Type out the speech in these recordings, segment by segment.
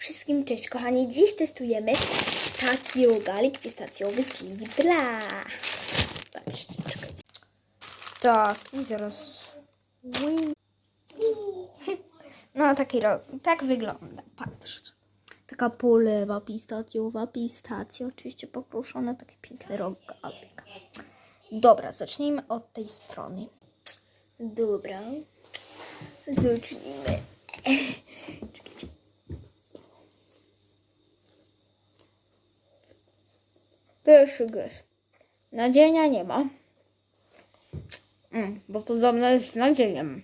Wszystkim cześć kochani, dziś testujemy taki rogalik pistacjowy z Lidla. Patrzcie, czekajcie. Tak, i zaraz... No taki rog, tak wygląda, patrzcie. Taka polewa pistacjowa, pistacje oczywiście pokruszone, taki piękny rogalik. Dobra, zacznijmy od tej strony. Dobra, zacznijmy. Pierwszy gryz. Nadzienia nie ma. Mm, bo podobno jest z nadzieniem.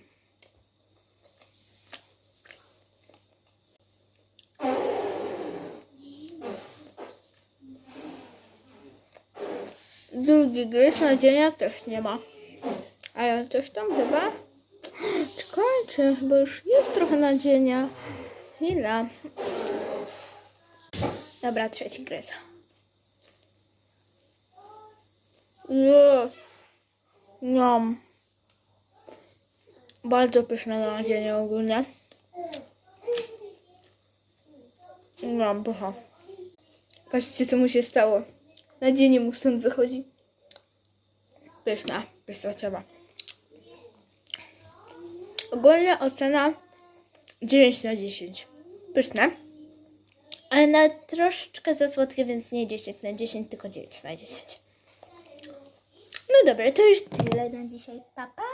Drugi gryz nadzienia też nie ma. Ale coś tam chyba Czekajcie, bo już jest trochę nadzienia. Chwila. Dobra, trzeci gryz. Jest. Miam. Bardzo pyszne nadzienie ogólnie. Miam, pycha. Patrzcie, co mu się stało. Nadzienie mu stąd wychodzi. Pyszna, pistacjowa. Ogólnie ocena 9 na 10. Pyszne. Ale na troszeczkę za słodkie, więc nie 10 na 10, tylko 9 na 10. No dobra, to już tyle na dzisiaj. Pa, pa!